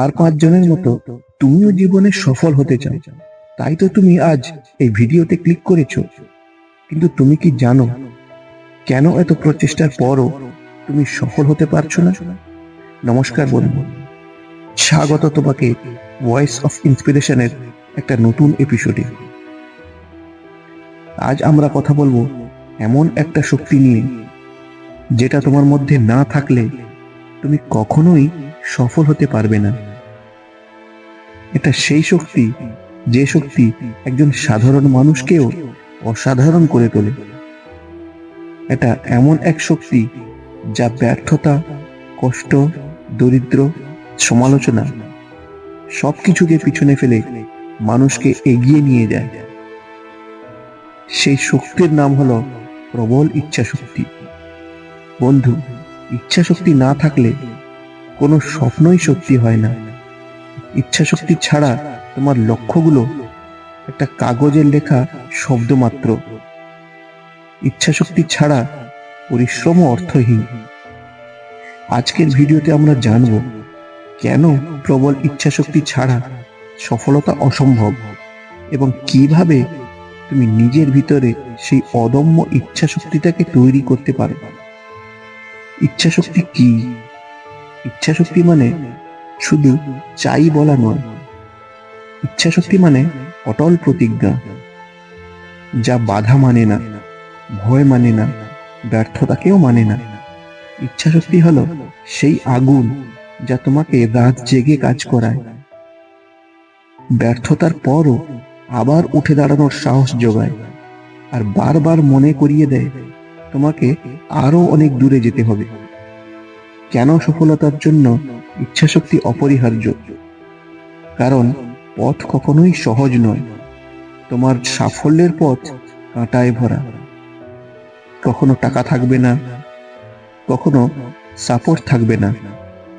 আর পাঁচজনের মতো তুমিও জীবনে সফল হতে চাও। তাই তো তুমি আজ এই ভিডিওতে ক্লিক করেছ। কিন্তু তুমি কি জানো কেন এত প্রচেষ্টার পরও তুমি সফল হতে পারছ না? নমস্কার বন্ধু। স্বাগত তোমাকে ভয়েস অফ ইন্সপিরেশনের একটা নতুন এপিসোডে আজ আমরা কথা বলব এমন একটা শক্তি নিয়ে, যেটা তোমার মধ্যে না থাকলে তুমি কখনোই সফল হতে পারবে না। এটা সেই শক্তি যে শক্তি একজন সাধারণ মানুষকেও অসাধারণ করে তোলে। এটা এমন এক শক্তি যা ব্যর্থতা, কষ্ট, দরিদ্র, সমালোচনা সবকিছুকে পিছনে ফেলে মানুষকে এগিয়ে নিয়ে যায়। সেই শক্তির নাম হলো প্রবল ইচ্ছা শক্তি বন্ধু ইচ্ছা শক্তি না থাকলে কোনো স্বপ্নই সত্যি হয় না। ইচ্ছা শক্তি ছাড়া তোমার লক্ষ্যগুলো একটা কাগজের লেখা শব্দ মাত্র ইচ্ছা শক্তি ছাড়া পরিশ্রম অর্থহীন। আজকের ভিডিওতে আমরা জানব কেন প্রবল ইচ্ছা শক্তি ছাড়া সফলতা অসম্ভব এবং কীভাবে তুমি নিজের ভিতরে সেই অদম্য ইচ্ছা শক্তিটাকে তৈরি করতে পারো। ইচ্ছা শক্তি কি? ইচ্ছা শক্তি মানে শুধু চাই বলা নয় ইচ্ছা শক্তি মানে অটল প্রতিজ্ঞা, যা বাধা মানে না, ভয় মানে না, ব্যর্থতাকেও মানে না। ইচ্ছা শক্তি হলো সেই আগুন যা তোমাকে রাত জেগে কাজ করায়। ব্যর্থতার পরও আবার উঠে দাঁড়ানোর সাহস যোগায়, আর বারবার মনে করিয়ে দেয়, তোমাকে আরও অনেক দূরে যেতে হবে। কেন সফলতার জন্য ইচ্ছা শক্তি অপরিহার্য? কারণ পথ কখনোই সহজ নয়। তোমার সাফল্যের পথ কাঁটায় ভরা। কখনো টাকা থাকবে না, কখনো সাপোর্ট থাকবে না,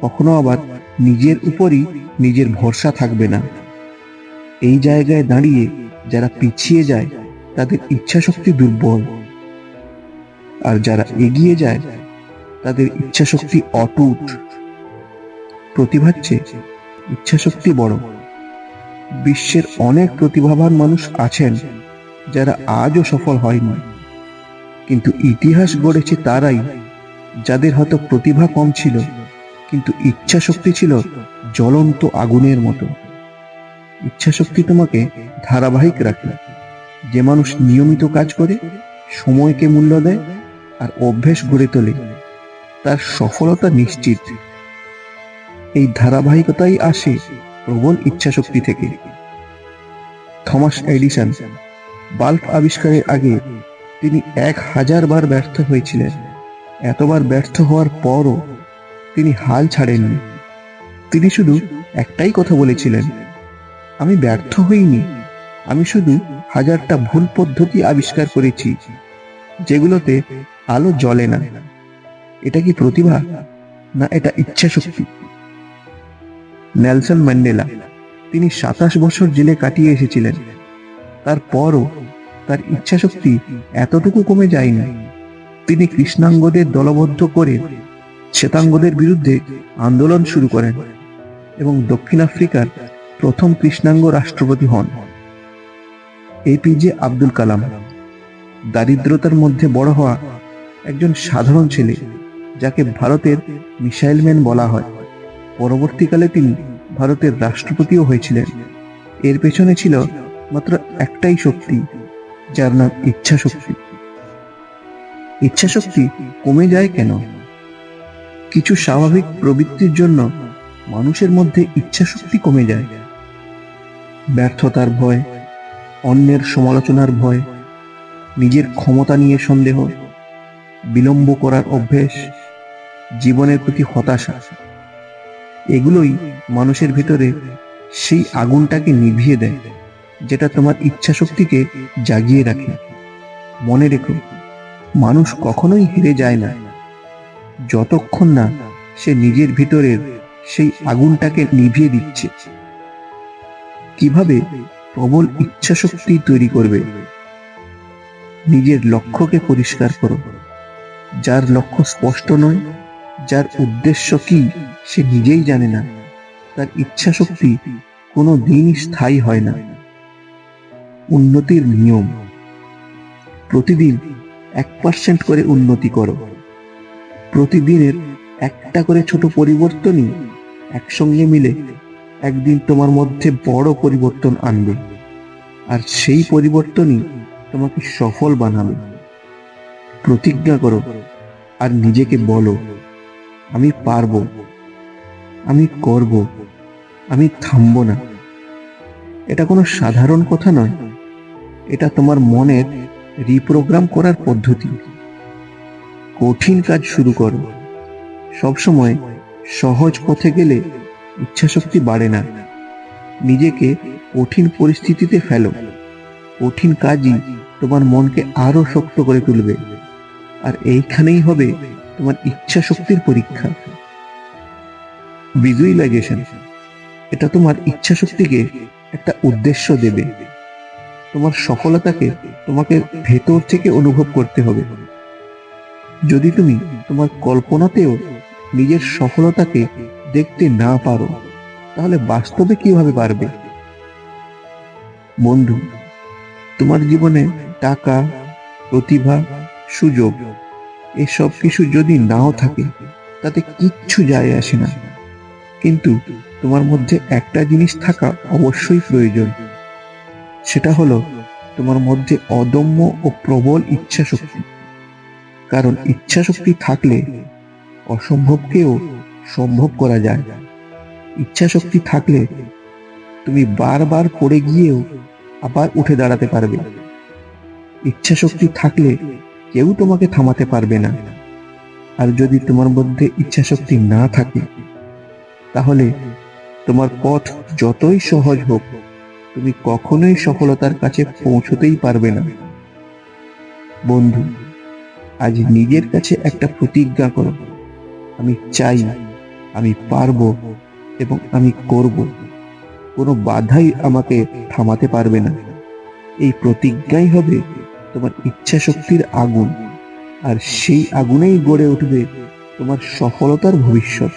কখনো আবার নিজের উপরই নিজের ভরসা থাকবে না। এই জায়গায় দাঁড়িয়ে যারা পিছিয়ে যায়, তাদের ইচ্ছা শক্তি দুর্বল। আর যারা এগিয়ে যায় তাদের ইচ্ছা শক্তি অটুট। প্রতিভার চেয়ে ইচ্ছা শক্তি বড়। বিশ্বের অনেক প্রতিভাবান মানুষ আছেন যারা আজও সফল হয়নি। কিন্তু ইতিহাস গড়েছে তারাই, যাদের হয়তো প্রতিভা কম ছিল, কিন্তু ইচ্ছা শক্তি ছিল জ্বলন্ত আগুনের মতো। ইচ্ছা শক্তি তোমাকে ধারাবাহিক রাখে। যে মানুষ নিয়মিত কাজ করে, সময়কে মূল্য দেয় আর অভ্যেস গড়ে তোলে। তার সফলতা নিশ্চিত। এই ধারাবাহিকতাই আসে প্রবল ইচ্ছা শক্তি থেকে। থমাস এডিসন বাল্ব আবিষ্কারের আগে তিনি এক হাজার বার ব্যর্থ হয়েছিলেন। এতবার ব্যর্থ হওয়ার পরও তিনি হাল ছাড়েননি। তিনি শুধু একটাই কথা বলেছিলেন, আমি ব্যর্থ হইনি। আমি শুধু হাজারটা ভুল পদ্ধতি আবিষ্কার করেছি, যেগুলোতে আলো জ্বলে না। এটা কি প্রতিভা? না, এটা ইচ্ছা শক্তি নেলসন ম্যান্ডেলা, তিনি সাতাশ বছর জেলে কাটিয়ে এসেছিলেন। তারপরও তার ইচ্ছা শক্তি এতটুকু কমে যায়নি। তিনি কৃষ্ণাঙ্গদের দলবদ্ধ করে শ্বেতাঙ্গদের বিরুদ্ধে আন্দোলন শুরু করেন এবং দক্ষিণ আফ্রিকার প্রথম কৃষ্ণাঙ্গ রাষ্ট্রপতি হন। এপিজে আব্দুল কালাম, দারিদ্রতার মধ্যে বড় হওয়া একজন সাধারণ ছেলে। যাকে ভারতের মিসাইল ম্যান বলা হয়। পরবর্তীকালে তিনি ভারতের রাষ্ট্রপতিও হয়েছিলেন। এর পেছনে ছিল মাত্র একটাই শক্তি, যার নাম ইচ্ছা শক্তি ইচ্ছা শক্তি কমে যায় কেন? কিছু স্বাভাবিক প্রবৃত্তির জন্য মানুষের মধ্যে ইচ্ছা শক্তি কমে যায়। ব্যর্থতার ভয়, অন্যের সমালোচনার ভয়, নিজের ক্ষমতা নিয়ে সন্দেহ, বিলম্ব করার অভ্যেস জীবনের প্রতি হতাশা। এগুলোই মানুষের ভিতরে সেই আগুনটাকে নিভিয়ে দেয়, যেটা তোমার ইচ্ছা শক্তিকে জাগিয়ে রাখে। মনে রেখো, মানুষ কখনোই হেরে যায় না। যতক্ষণ না সে নিজের ভিতরের সেই আগুনটাকে নিভিয়ে দিচ্ছে। কীভাবে প্রবল ইচ্ছা শক্তি তৈরি করবে? নিজের লক্ষ্যকে পরিষ্কার করো, যার লক্ষ্য স্পষ্ট নয় যার উদ্দেশ্য কি, সে নিজেই জানে না। তার ইচ্ছা শক্তি কোনো দিনই স্থায়ী হয় না। উন্নতির নিয়ম। প্রতিদিন এক পার্সেন্ট করে উন্নতি করো। প্রতিদিনের একটা করে ছোট পরিবর্তনই একসঙ্গে মিলে একদিন তোমার মধ্যে বড় পরিবর্তন আনবে। আর সেই পরিবর্তনই তোমাকে সফল বানাবে। প্রতিজ্ঞা করো আর নিজেকে বলো। আমি পারব। আমি করব। আমি থামবো না। এটা কোনো সাধারণ কথা নয়। এটা তোমার মনের রিপ্রোগ্রাম করার পদ্ধতি। কঠিন কাজ শুরু করো। সবসময় সহজ পথে গেলে ইচ্ছাশক্তি বাড়ে না। নিজেকে কঠিন পরিস্থিতিতে ফেলো। কঠিন কাজই তোমার মনকে আরও শক্ত করে তুলবে। আর এইখানেই হবে তোমার ইচ্ছা শক্তির পরীক্ষা। ভিজুয়ালাইজেশন এটা তোমার ইচ্ছা শক্তিকে একটা উদ্দেশ্য দেবে। তোমার সফলতাকে তোমাকে ভেতর থেকে অনুভব করতে হবে। যদি তুমি তোমার কল্পনাতেও নিজের সফলতাকে দেখতে না পারো, তাহলে বাস্তবে কীভাবে পারবে? বন্ধু, তোমার জীবনে টাকা, প্রতিভা, সুযোগ এসব কিছু যদি নাও থাকে, তাতে কিচ্ছু যায় আসে না। কিন্তু তোমার মধ্যে একটা জিনিস থাকা অবশ্যই প্রয়োজন। সেটা হলো তোমার মধ্যে অদম্য ও প্রবল ইচ্ছা শক্তি কারণ ইচ্ছা শক্তি থাকলে অসম্ভবকেও সম্ভব করা যায়। ইচ্ছা শক্তি থাকলে তুমি বারবার পড়ে গিয়েও আবার উঠে দাঁড়াতে পারবে। ইচ্ছা শক্তি থাকলে কেউ তোমাকে থামাতে পারবে না। আর যদি তোমার মধ্যে ইচ্ছা শক্তি না থাকে, তাহলে তোমার পথ যতই সহজ হোক, তুমি কখনোই সফলতার কাছে পৌঁছতেই পারবে না। বন্ধু, আজ নিজের কাছে একটা প্রতিজ্ঞা করো। আমি চাই, আমি পারব এবং আমি করব। কোনো বাধাই আমাকে থামাতে পারবে না। এই প্রতিজ্ঞাই হবে তোমার ইচ্ছা শক্তির আগুন। আর সেই আগুনেই গড়ে উঠবে তোমার সফলতার ভবিষ্যৎ।